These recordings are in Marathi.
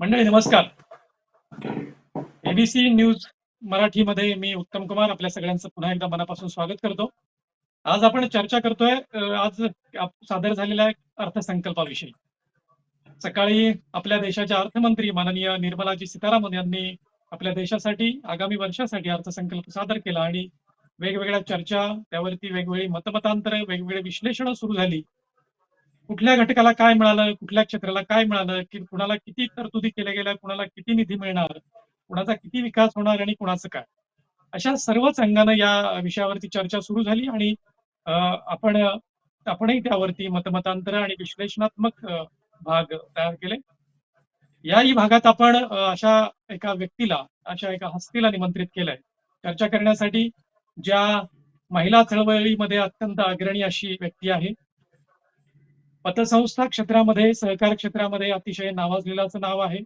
मंडळी नमस्कार. एबीसी न्यूज मराठीमध्ये मी उत्तम कुमार आपल्या सगळ्यांचं पुन्हा एकदा मनापासून स्वागत करतो. आज आपण चर्चा करतोय आज सादर झालेल्या अर्थसंकल्पाविषयी. सकाळी आपल्या देशाच्या अर्थमंत्री माननीय निर्मलाजी सीतारामन यांनी आपल्या देशासाठी आगामी वर्षासाठी अर्थसंकल्प सादर केला आणि वेगवेगळ्या चर्चा त्यावरती वेगवेगळी मतमतांतर वेगवेगळे विश्लेषण सुरू झाली. कुठल्या घटकाला काय मिळालं कुठल्या क्षेत्राला काय मिळालं की कुणाला किती तरतुदी केल्या गेल्या कुणाला किती निधी मिळणार कुणाचा किती विकास होणार आणि कुणाचं काय? अशा सर्वच अंगानं या विषयावरती चर्चा सुरू झाली आणि अं, आपण आपणही त्यावरती मतमतांतर आणि विश्लेषणात्मक भाग तयार केले. याही भागात आपण अशा एका व्यक्तीला अशा एका हस्तीला निमंत्रित केलंय. चर्चा करण्यासाठी ज्या महिला चळवळीमध्ये अत्यंत अग्रणी अशी व्यक्ती आहे पतसंस्था क्षेत्रामध्ये सहकार क्षेत्रामध्ये अतिशय नावाजलेलं असं नाव आहे.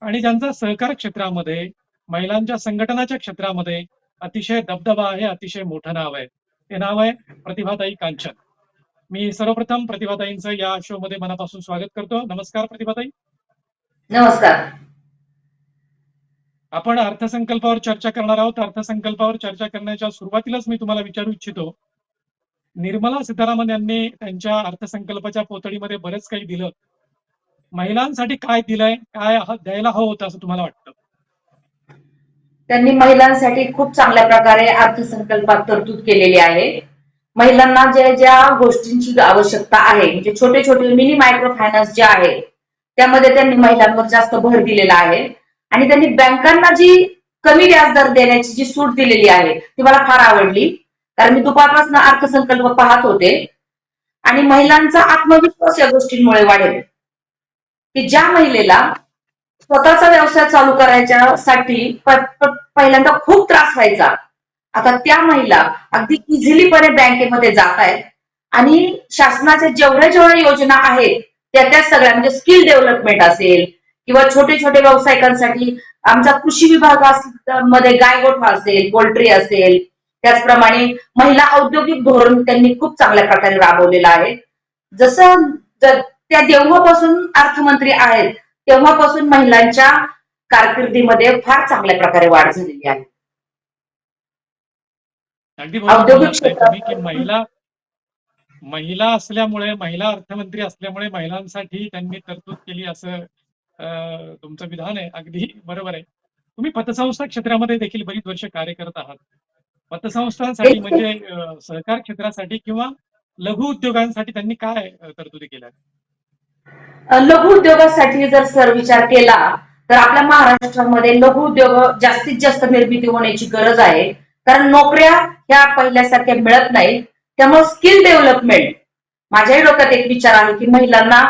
आणि ज्यांचं सहकार क्षेत्रामध्ये महिलांच्या संघटनाच्या क्षेत्रामध्ये अतिशय दबदबा आहे अतिशय मोठं नाव आहे. ते नाव आहे प्रतिभाताई कांचन. मी सर्वप्रथम प्रतिभाताईंचं या शो मध्ये मनापासून स्वागत करतो. नमस्कार प्रतिभाताई. नमस्कार. आपण अर्थसंकल्पावर चर्चा करणार आहोत. अर्थसंकल्पावर चर्चा करण्याच्या सुरुवातीलाच मी तुम्हाला विचारू इच्छितो. निर्मला सीतारामन यांनी त्यांच्या अर्थसंकल्पाच्या पोतडीमध्ये बरेच काही दिलं. महिलांसाठी काय दिलंय काय द्यायला हवं होतं असं तुम्हाला वाटतं? त्यांनी महिलांसाठी खूप चांगल्या प्रकारे अर्थसंकल्पात तरतूद केलेली आहे. महिलांना ज्या ज्या गोष्टींची आवश्यकता आहे म्हणजे छोटे छोटे मिनी मायक्रो फायनान्स जे आहे त्यामध्ये त्यांनी महिलांवर जास्त भर दिलेला आहे. आणि त्यांनी बँकांना जी कमी व्याजदर देण्याची जी सूट दिलेली आहे ती मला फार आवडली. कारण मी दुपारपासून अर्थसंकल्प पाहत होते. आणि महिलांचा आत्मविश्वास या गोष्टींमुळे वाढेल. की ज्या महिलेला स्वतःचा व्यवसाय चालू करायच्या साठी पहिल्यांदा खूप त्रास व्हायचा. आता त्या महिला अगदी इझिलीपणे बँकेमध्ये जात आहेत. आणि शासनाच्या जेवढ्या जेवढ्या योजना आहेत त्या त्या सगळ्या म्हणजे स्किल डेव्हलपमेंट असेल किंवा छोटे छोटे व्यावसायिकांसाठी आमचा कृषी विभागमध्ये गायगोठा असेल पोल्ट्री असेल त्याचप्रमाणे महिला औद्योगिक धोरण त्यांनी खूप चांगल्या प्रकारे राबवलेलं आहे. जसं त्या तेव्हापासून अर्थमंत्री आहेत तेव्हापासून महिलांच्या कारकिर्दीमध्ये फार चांगल्या प्रकारे वाढ झालेली आहे. औद्योगिक क्षेत्रात- महिला महिला असल्यामुळे महिला अर्थमंत्री असल्यामुळे महिलांसाठी त्यांनी तरतूद केली असं तुमचं विधान आहे. अगदी बरोबर आहे. तुम्ही पतसंस्था क्षेत्रामध्ये देखील बरीच वर्ष कार्य करत आहात. पतसंस्थांसाठी म्हणजे सहकार क्षेत्रासाठी किंवा लघु उद्योगांसाठी त्यांनी काय तरतुदी केल्या? लघु उद्योगासाठी जर सर विचार केला तर आपल्या महाराष्ट्रामध्ये लघु उद्योग जास्तीत जास्त निर्मिती होण्याची गरज आहे. कारण नोकऱ्या ह्या पहिल्यासारख्या मिळत नाहीत. त्यामुळे स्किल डेव्हलपमेंट माझ्याही डोक्यात एक विचार आहे की महिलांना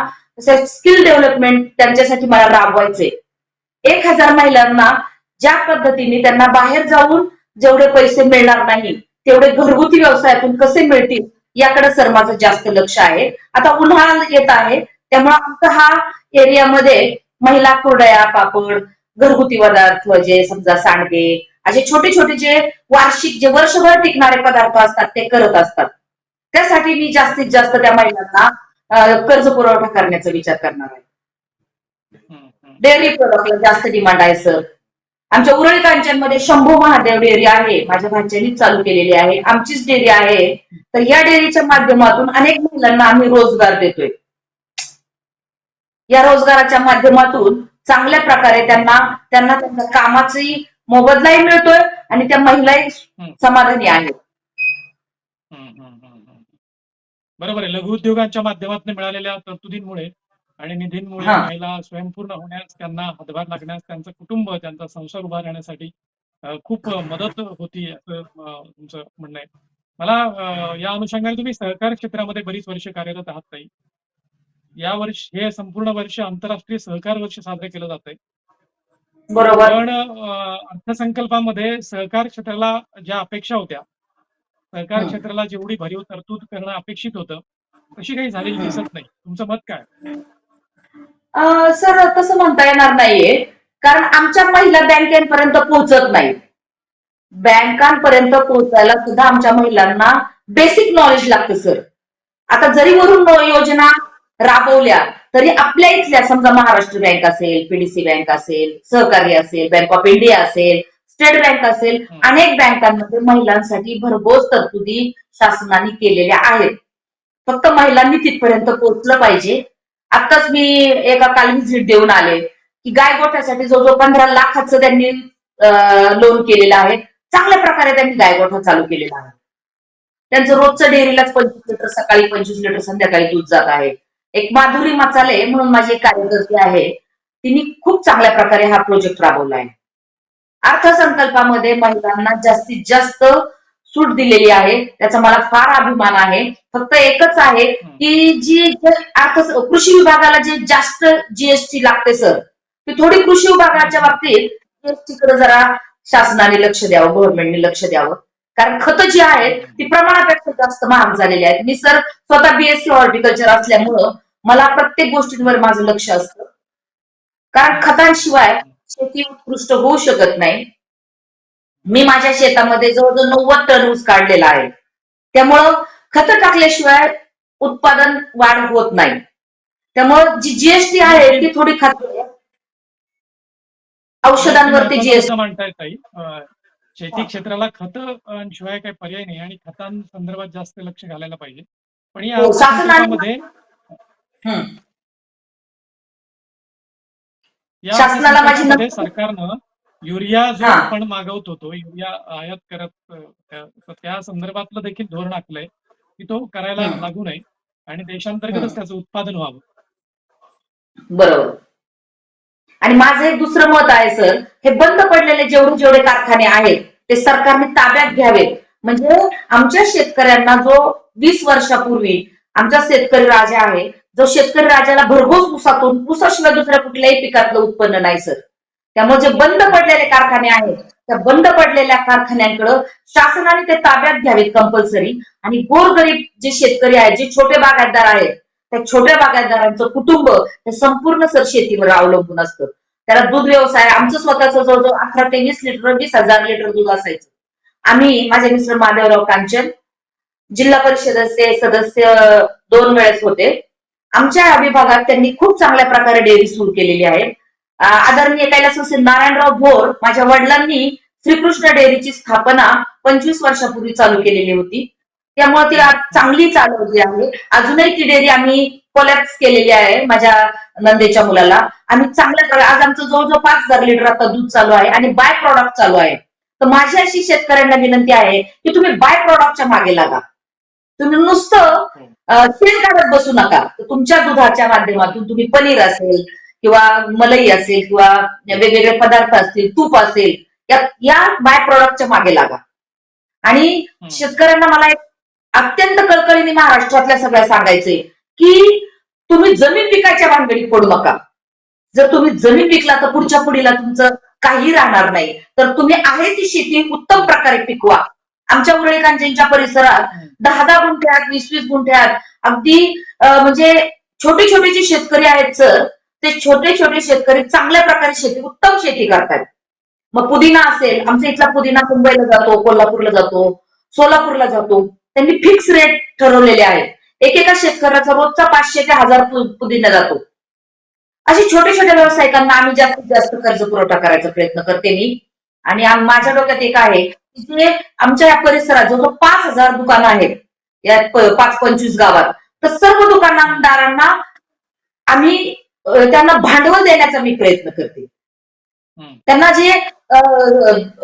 स्किल डेव्हलपमेंट त्यांच्यासाठी मला राबवायचे एक हजार महिलांना ज्या पद्धतीने त्यांना बाहेर जाऊन जेवढे पैसे मिळणार नाही तेवढे घरगुती व्यवसायातून कसे मिळतील याकडे सर माझं जास्त लक्ष आहे. आता उन्हाळा येत आहे त्यामुळे आमचा हा एरियामध्ये महिला कुरडया पापड घरगुती पदार्थ जे समजा सांडगे असे छोटे छोटे जे वार्षिक जे वर्षभर टिकणारे पदार्थ असतात ते करत असतात. त्यासाठी मी जास्तीत जास्त त्या महिलांना कर्ज पुरवठा करण्याचा विचार करणार आहे. डेअरी प्रोडक्टला जास्त डिमांड आहे सर आमच्या उरळी कांचनमध्ये शंभू महादेव डेअरी आहे माझ्या भाच्यानीच चालू केलेली आहे आमचीच डेअरी आहे. तर या डेअरीच्या माध्यमातून अनेक महिलांना आम्ही रोजगार देतोय. या रोजगाराच्या माध्यमातून चांगल्या प्रकारे त्यांना त्यांना त्यांच्या कामाची मोबदलाही मिळतोय आणि त्या महिलाही समाधानी आहेत. बरोबर आहे. लघु उद्योगांच्या माध्यमातून मिळालेल्या तरतुदींमुळे आणि निधींमुळे. महिला स्वयंपूर्ण होण्यास त्यांना हातभार लागण्यास त्यांचं कुटुंब त्यांचा संसार उभा राहण्यासाठी खूप मदत होती असं तुमचं म्हणणं आहे. मला या अनुषंगाने तुम्ही सहकार क्षेत्रामध्ये बरीच वर्ष कार्यरत आहात ताई. या वर्ष हे संपूर्ण वर्ष आंतरराष्ट्रीय सहकार वर्ष साजरे केलं जात आहे बरोबर. पण अर्थसंकल्पामध्ये सहकार क्षेत्राला ज्या अपेक्षा होत्या सहकार. क्षेत्राला जेवढी भरीव तरतूद करणं अपेक्षित होतं तशी काही झालेली दिसत नाही. तुमचं मत काय? सर तसं म्हणता येणार नाहीये. कारण आमच्या महिला बँकेपर्यंत पोहोचत नाहीत बँकांपर्यंत पोहोचायला सुद्धा आमच्या महिलांना बेसिक नॉलेज लागतं सर. आता जरी वरून योजना राबवल्या तरी आपल्या इथल्या समजा महाराष्ट्र बँक असेल पीडीसी बँक असेल सहकारी असेल बँक ऑफ इंडिया असेल स्टेट बँक असेल. अनेक बँकांमध्ये महिलांसाठी भरघोस तरतुदी शासनाने केलेल्या आहेत. फक्त महिलांनी तिथपर्यंत पोहोचलं पाहिजे. आताच मी एका काल व्हिजिट देऊन आले की गाय गोठ्यासाठी जवळजवळ पंधरा लाखाचं त्यांनी लोन केलेलं आहे चांगल्या प्रकारे त्यांनी गायगोठा चालू केलेला आहे. त्यांचं रोजचं डेअरीलाच पंचवीस लिटर सकाळी पंचवीस लिटर संध्याकाळी दूध जात आहे. एक माधुरी मचाले म्हणून माझी एक कार्यकर्ती आहे. तिने खूप चांगल्या प्रकारे हा प्रोजेक्ट राबवला आहे. अर्थसंकल्पामध्ये महिलांना जास्तीत जास्त सूट दिलेली आहे त्याचा मला फार अभिमान आहे. फक्त एकच आहे की जी अर्थ कृषी विभागाला जे जास्त जीएसटी लागते सर ती थोडी कृषी विभागाच्या बाबतीत जीएसटी कडे जरा शासनाने लक्ष द्यावं गव्हर्नमेंटने लक्ष द्यावं. कारण खतं जी आहेत ती प्रमाणापेक्षा जास्त महाग झालेली आहेत. मी सर स्वतः बीएससी हॉर्टिकल्चर असल्यामुळं मला प्रत्येक गोष्टींवर माझं लक्ष असतं. कारण खतांशिवाय शेती उत्कृष्ट होऊ शकत नाही. मी माझ्या शेतामध्ये जवळजवळ नव्वद टन ऊस काढलेला आहे. त्यामुळं खतं टाकल्याशिवाय उत्पादन वाढ होत नाही. त्यामुळं जी जीएसटी आहे ती थोडी खत औषधांवरती जीएसटी म्हणताय ताई अं, शेती क्षेत्राला खत शिवाय काही पर्याय नाही आणि खतांसंदर्भात जास्त लक्ष घालायला पाहिजे. पण या हो, शासनाने- अर्थसंकल्पामध्ये या शासनाला माझी सरकारनं युरिया जो. आपण मागवत होतो युरिया आयात करत त्या संदर्भातलं देखील धोरण आखलंय की तो करायला. लागू नये आणि देशांतर्गतच. त्याचं उत्पादन व्हावं बरोबर आणि माझं एक दुसरं मत आहे सर हे बंद पडलेले जेवढे जेवढे कारखाने आहेत ते सरकारने ताब्यात घ्यावेत म्हणजे आमच्या शेतकऱ्यांना जो वीस वर्षापूर्वी आमचा शेतकरी राजा आहे जो शेतकरी राजाला भरघोस ऊसातून ऊसाशिवाय दुसऱ्या कुठल्याही पिकातलं उत्पन्न नाही सर त्यामुळे जे बंद पडलेले कारखाने आहेत त्या बंद पडलेल्या कारखान्यांकडे शासनाने ते ताब्यात घ्यावेत कंपल्सरी आणि गोरगरीब जे शेतकरी आहेत जे छोटे बागायतदार आहेत त्या छोट्या बागायतदारांचं कुटुंब हे संपूर्ण सर शेतीवर अवलंबून असतं. त्याला दूध व्यवसाय आमचं स्वतःचं जवळजवळ अकरा ते वीस लिटर वीस हजार लिटर दूध असायचं. आम्ही माझे मिस्टर माधवराव कांचन जिल्हा परिषदेचे सदस्य दोन वेळेस होते. आमच्या विभागात त्यांनी खूप चांगल्या प्रकारे डेअरी सुरू केलेली आहे. आदरणीय कैलास असेल नारायणराव भोर माझ्या वडिलांनी श्रीकृष्ण डेअरीची स्थापना पंचवीस वर्षापूर्वी चालू केलेली होती. त्यामुळे ती आज चांगली चालवली आहे. अजूनही ती डेअरी आम्ही कोलॅप्स केलेली आहे माझ्या नंदेच्या मुलाला. आम्ही चांगल्या आज आमचं जवळजवळ पाच हजार लिटर आता दूध चालू आहे आणि बाय प्रॉडक्ट चालू आहे. तर माझी अशी शेतकऱ्यांना विनंती आहे की तुम्ही बाय प्रॉडक्टच्या मागे लागा. तुम्ही नुसतं सेल शेण काढत बसू नका. तुमच्या दुधाच्या माध्यमातून तुम्ही पनीर असेल किंवा मलाई असेल किंवा वेगवेगळे पदार्थ असतील तूप असेल या या बाय प्रॉडक्टच्या मागे लागा. आणि. शेतकऱ्यांना मला एक अत्यंत कळकळीने महाराष्ट्रातल्या सगळ्या सांगायचंय की तुम्ही जमीन विकायच्या भानगडीत पडू नका. जर तुम्ही जमीन विकला तर पुढच्या पिढीला तुमचं काही राहणार नाही. तर तुम्ही आहे ती शेती उत्तम प्रकारे पिकवा. आमच्या कांचनच्या परिसरात दहा दहा गुंठ्यात वीस वीस गुंठ्यात अगदी म्हणजे छोटे छोटे जे शेतकरी आहेत सर. ते छोटे छोटे शेतकरी चांगल्या प्रकारे शेती उत्तम शेती करतात. मग पुदिना असेल आमच्या इथला पुदिना मुंबईला जातो कोल्हापूरला जातो सोलापूरला जातो. त्यांनी फिक्स रेट ठरवलेले आहेत. एकेका शेतकऱ्याचा रोजचा पाचशे ते हजार पुदिना जातो. असे छोट्या छोट्या व्यावसायिकांना आम्ही जास्तीत जास्त कर्ज पुरवठा करायचा प्रयत्न करते मी. आणि माझ्या डोक्यात एक आहे की जे आमच्या या परिसरात जवळजवळ पाच हजार दुकानं आहेत. या पाच पंचवीस गावात. तर सर्व दुकानदारांना आम्ही त्यांना भांडवल देण्याचा मी प्रयत्न करते. त्यांना जे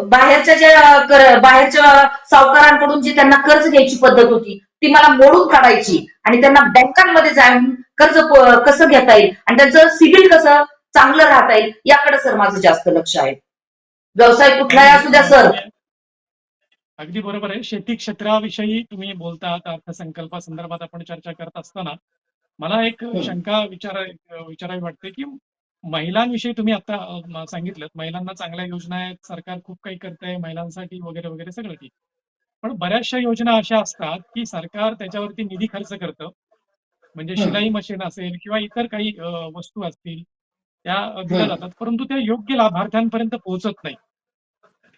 बाहेरच्या ज्या कर- बाहेरच्या सावकारांकडून जी त्यांना कर्ज घ्यायची पद्धत होती ती मला मोडून काढायची आणि त्यांना बँकांमध्ये जाऊन कर्ज कसं घेता येईल आणि त्यांचं सिबिल कसं चांगलं राहता येईल याकडे सर माझं जास्त लक्ष आहे. व्यवसाय कुठलाही असू द्या सर. अगदी बरोबर आहे. शेती क्षेत्राविषयी तुम्ही बोलतात अर्थसंकल्पासंदर्भात आपण चर्चा करत असताना मला एक. शंका विचाराय विचारावी वाटते की महिलांविषयी तुम्ही आता सांगितलं महिलांना चांगल्या योजना आहेत सरकार खूप काही करतंय महिलांसाठी वगैरे वगैरे सगळं ठीक पण बऱ्याचशा योजना अशा असतात की सरकार त्याच्यावरती निधी खर्च करतं म्हणजे. शिलाई मशीन असेल किंवा इतर काही वस्तू असतील त्या दिल्या. जातात परंतु त्या योग्य लाभार्थ्यांपर्यंत पोहोचत नाही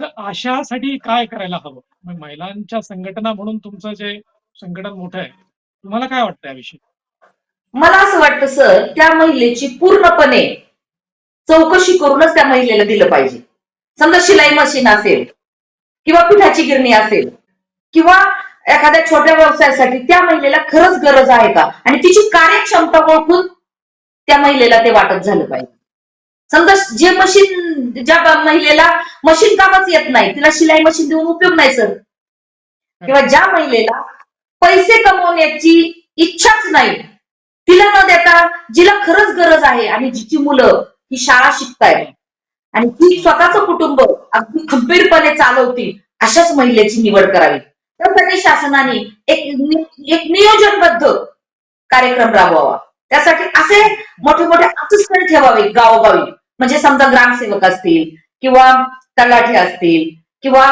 तर अशासाठी काय करायला हवं महिलांच्या संघटना म्हणून तुमचं जे संघटन मोठं आहे तुम्हाला काय वाटतं याविषयी मला असं वाटतं सर त्या महिलेची पूर्णपणे चौकशी करूनच त्या महिलेला दिलं पाहिजे. समजा शिलाई मशीन असेल किंवा पिठाची गिरणी असेल किंवा एखाद्या छोट्या व्यवसायासाठी त्या महिलेला खरंच गरज आहे का? आणि तिची कार्यक्षमता ओळखून त्या महिलेला ते वाटत झालं पाहिजे. समजा जे मशीन ज्या महिलेला मशीन कामच येत नाही तिला शिलाई मशीन देऊन उपयोग नाही सर. किंवा ज्या महिलेला पैसे कमवण्याची इच्छाच नाही तिला न देता जिला खरंच गरज आहे आणि जिची मुलं ही शाळा शिकतायत आणि ती स्वतःचं कुटुंब अगदी खंबीरपणे चालवतील अशाच महिलेची निवड करावी. त्यासाठी शासनाने एक एक नियोजनबद्ध कार्यक्रम राबवावा. त्यासाठी असे मोठे मोठे असिस्टंट ठेवावे गावोगावी. म्हणजे समजा ग्रामसेवक असतील किंवा तलाठे असतील किंवा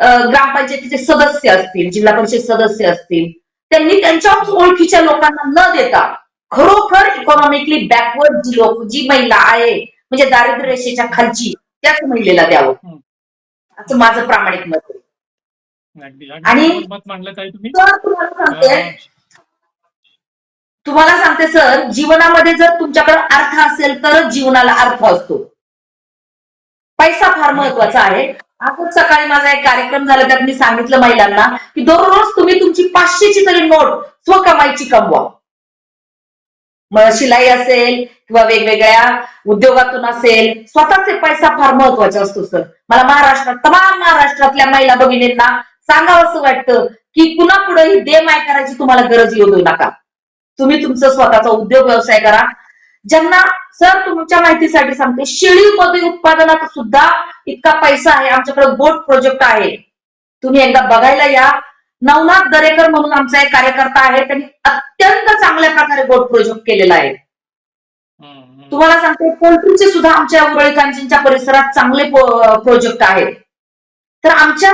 ग्रामपंचायतीचे सदस्य असतील जिल्हा परिषद सदस्य असतील त्यांनी त्यांच्या ओळखीच्या लोकांना न देता खरोखर इकॉनॉमिकली बॅकवर्ड जी लोक जी महिला आहे म्हणजे दारिद्र्य रेषेच्या खालची त्याच महिलेला द्यावं. असं माझं प्रामाणिक मत आहे. आणि- तुम्हाला सांगते. तुम्हाला सांगते सर जीवनामध्ये जर तुमच्याकडे अर्थ असेल तरच जीवनाला अर्थ असतो. पैसा फार महत्त्वाचा आहे. आजच सकाळी माझा एक कार्यक्रम झाला त्यात मी सांगितलं महिलांना की दररोज तुम्ही तुमची पाचशेची तरी नोट स्वकमाईची कमवा. शिलाई असेल किंवा वेगवेगळ्या उद्योगातून असेल स्वतःचे पैसा फार महत्त्वाचा असतो सर. मला महाराष्ट्रात तमाम महाराष्ट्रातल्या महिला भगिनींना सांगावं असं वाटतं की पुन्हा पुढे ही दे माय करायची तुम्हाला गरज येऊ देऊ नका. तुम्ही तुमचं स्वतःचा उद्योग व्यवसाय करा. ज्यांना सर तुमच्या माहितीसाठी सांगते शेळीमध्ये उत्पादनात सुद्धा इतका पैसा आहे आमच्याकडे गोट प्रोजेक्ट आहे. तुम्ही एकदा बघायला या. नवनाथ दरेकर म्हणून आमचा एक कार्यकर्ता आहे त्यांनी अत्यंत चांगल्या प्रकारे गोट प्रोजेक्ट केलेला आहे. तुम्हाला सांगते पोल्ट्रीचे सुद्धा आमच्या उरळी कांचनच्या परिसरात चांगले प्रोजेक्ट आहेत तर आमच्या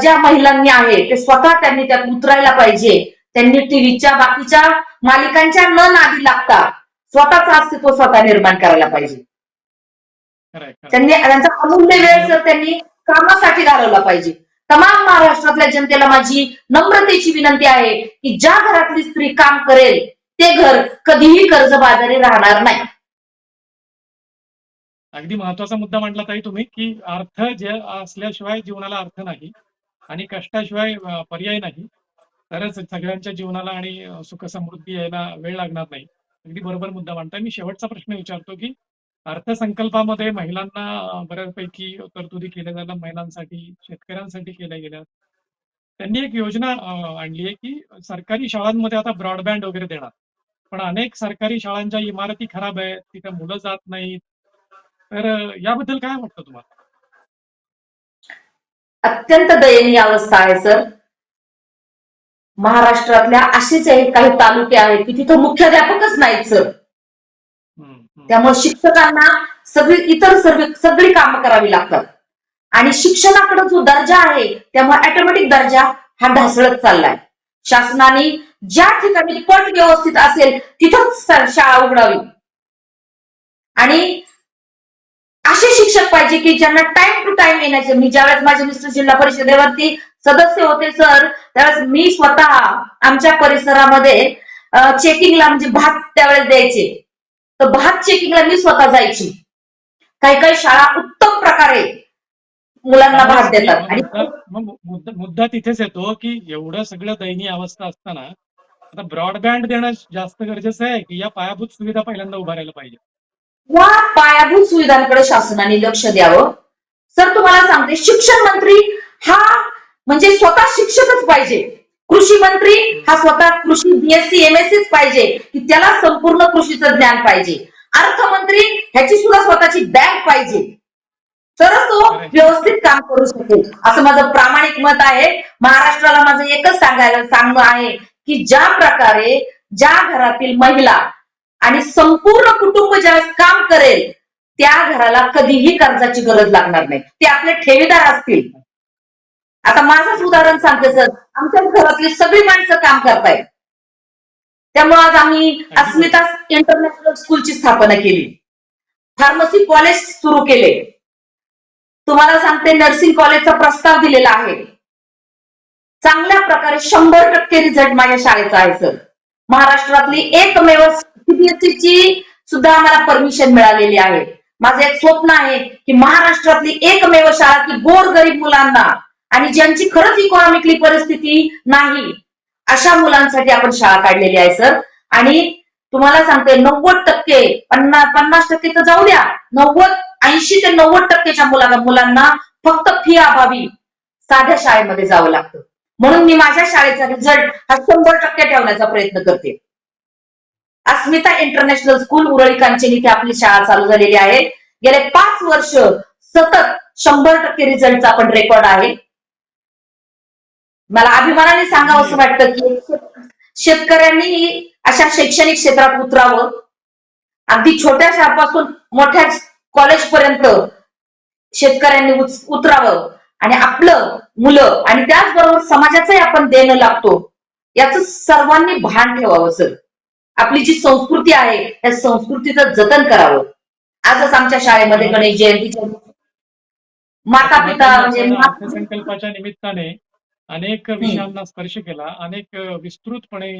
ज्या महिलांनी आहे ते स्वतः त्यांनी त्यात उतरायला पाहिजे. त्यांनी टीव्हीच्या बाकीच्या मालिकांच्या न नादी लागता स्वतःच अस्तित्व स्वतः निर्माण करायला पाहिजे. त्यांनी त्यांचा अमूल्य वेळ जर त्यांनी कामासाठी घालवला पाहिजे. तमाम महाराष्ट्रातल्या जनतेला माझी नम्रतेची विनंती आहे की ज्या घरातली स्त्री काम करेल ते घर कधीही कर्ज बाजारी राहणार नाही. अगदी महत्त्वाचा मुद्दा म्हटला ताई तुम्ही की अर्थ जे असल्याशिवाय जीवनाला अर्थ नाही आणि कष्टाशिवाय पर्याय नाही. तरच सगळ्यांच्या जीवनाला आणि सुख समृद्धी यायला वेळ लागणार नाही. अगदी बरोबर मुद्दा मांडताय. मी शेवटचा प्रश्न विचारतो की अर्थसंकल्पामध्ये महिलांना बऱ्यापैकी तरतुदी केल्या जातात. महिलांसाठी शेतकऱ्यांसाठी केल्या गेल्या त्यांनी एक योजना आणली आहे की सरकारी शाळांमध्ये आता ब्रॉडबँड वगैरे देणार. पण अनेक सरकारी शाळांच्या इमारती खराब आहेत तिथे मुलं जात नाहीत. तर याबद्दल काय वाटतं तुम्हाला? अत्यंत दयनीय अवस्था आहे सर. महाराष्ट्रातल्या असेच एक काही तालुके आहेत की तिथं मुख्याध्यापकच नाहीत सर. त्यामुळे शिक्षकांना सगळी इतर सर्व सगळी कामं करावी लागतात. आणि शिक्षणाकडे जो दर्जा आहे त्यामुळे ऑटोमॅटिक दर्जा हा ढासळत चाललाय. शासनाने ज्या ठिकाणी पट व्यवस्थित असेल तिथंच शाळा उघडावी. आणि असे शिक्षक पाहिजे की ज्यांना टाइम टू टाइम येण्याचे मी ज्यावेळेस माझे मिस्टर जिल्हा परिषदेवरती सदस्य होते सर त्यावेळेस मी स्वतः आमच्या परिसरामध्ये चेकिंगला म्हणजे भात त्यावेळेस द्यायचे. तर भात चेकिंगला मी स्वतः जायची. काही काही शाळा उत्तम प्रकारे मुलांना भात देतात. आणि मुद्दा मुद्दा तिथेच येतो की एवढं सगळं दयनीय अवस्था असताना आता ब्रॉडबँड देणं जास्त गरजेचं आहे की या पायाभूत सुविधा पहिल्यांदा उभारायला पाहिजे. या पायाभूत सुविधांकडे शासनाने लक्ष द्यावं. सर तुम्हाला सांगते शिक्षण मंत्री हा म्हणजे स्वतः शिक्षकच पाहिजे. कृषी मंत्री हा स्वतः कृषी बीएससी एमएससीच पाहिजे की त्याला संपूर्ण कृषीचं ज्ञान पाहिजे. अर्थमंत्री ह्याची सुद्धा स्वतःची बँक पाहिजे. तरच तो व्यवस्थित काम करू शकेल. असं माझं प्रामाणिक मत आहे. महाराष्ट्राला माझं एकच सांगायला सांगणं आहे की ज्या प्रकारे ज्या घरातील महिला आणि संपूर्ण कुटुंब ज्यावेळेस काम करेल त्या घराला कधीही कर्जाची गरज लागणार नाही. ते आपले ठेवीदार असतील. आता माझंच उदाहरण सांगते सर. आमच्या घरातली सगळी माणसं काम करतायत. त्यामुळे आज आम्ही अस्मिता इंटरनॅशनल स्कूलची स्थापना केली. फार्मसी कॉलेज सुरू केले. तुम्हाला सांगते नर्सिंग कॉलेजचा प्रस्ताव दिलेला आहे. चांगल्या प्रकारे शंभर टक्के रिझल्ट माझ्या शाळेचा आहे सर. महाराष्ट्रातली एकमेव सीबीएसईची सुद्धा आम्हाला परमिशन मिळालेली आहे. माझं एक स्वप्न आहे की महाराष्ट्रातली एकमेव शाळा की गोर गरीब मुलांना आणि ज्यांची खरंच इकॉनॉमिकली परिस्थिती नाही अशा मुलांसाठी आपण शाळा काढलेली आहे सर. आणि तुम्हाला सांगते नव्वद टक्के पन्नास पन्नास टक्के तर जाऊ द्या. नव्वद ऐंशी ते नव्वद टक्केच्या मुलांना मुलांना फक्त फी अभावी साध्या शाळेमध्ये जावं लागतं. म्हणून मी माझ्या शाळेचा रिझल्ट हा शंभर टक्के ठेवण्याचा प्रयत्न करते. अस्मिता इंटरनॅशनल स्कूल उरळी कांचन इथे आपली शाळा चालू झालेली आहे. गेले पाच वर्ष सतत शंभर टक्के रिझल्टचा आपण रेकॉर्ड आहे. मला अभिमानाने सांगावं असं वाटतं की शेतकऱ्यांनी अशा शैक्षणिक क्षेत्रात उतरावं. अगदी छोट्या शाळेपासून मोठ्या कॉलेज पर्यंत शेतकऱ्यांनी उतरावं. आणि आपलं मुलं आणि त्याचबरोबर समाजाचंही आपण देणं लागतो. याचं सर्वांनी भान ठेवावं सर. आपली जी संस्कृती आहे त्या संस्कृतीचं जतन करावं. आजच आमच्या शाळेमध्ये गणेश जयंतीच्या माता पिता म्हणजे अर्थसंकल्पाच्या निमित्ताने अनेक विषयांना स्पर्श केला. अनेक विस्तृतपणे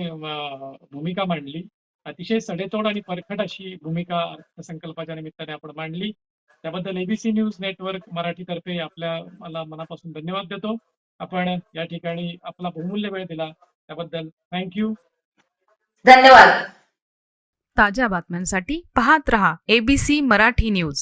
भूमिका मांडली. अतिशय सडेतोड आणि परखड अशी भूमिका अर्थसंकल्पाच्या निमित्ताने आपण मांडली. त्याबद्दल एबीसी न्यूज नेटवर्क मराठीतर्फे आपल्या मला मनापासून धन्यवाद देतो. आपण या ठिकाणी आपला बहुमूल्य वेळ दिला. त्याबद्दल थँक्यू धन्यवाद. ताज्या बातम्यांसाठी पाहत रहा एबीसी मराठी न्यूज